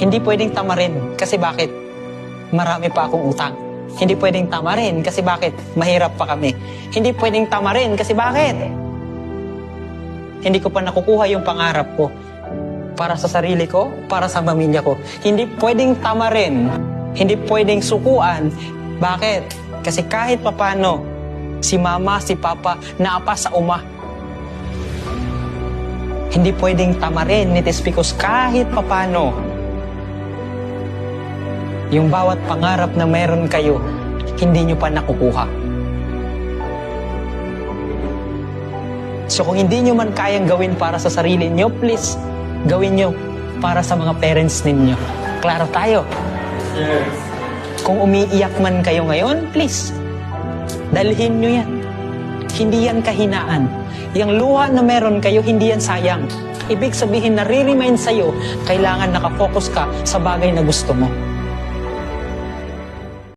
Hindi pwedeng tamarin. Kasi bakit? Marami pa akong utang. Hindi pwedeng tamarin. Kasi bakit? Mahirap pa kami. Hindi pwedeng tamarin. Kasi bakit? Hindi ko pa nakukuha yung pangarap ko. Para sa sarili ko, para sa pamilya ko. Hindi pwedeng tamarin. Hindi pwedeng sukuan. Bakit? Kasi kahit papano, si mama, si papa, naapa sa uma. Hindi pwedeng tamarin ni Tespicus kahit papano. Yung bawat pangarap na meron kayo, hindi nyo pa nakukuha. So kung hindi nyo man kayang gawin para sa sarili nyo, please, gawin nyo para sa mga parents ninyo. Klaro tayo. Kung umiiyak man kayo ngayon, please, dalhin nyo yan. Hindi yan kahinaan. Yung luha na meron kayo, hindi yan sayang. Ibig sabihin, nare-remind sa'yo, kailangan nakafocus ka sa bagay na gusto mo.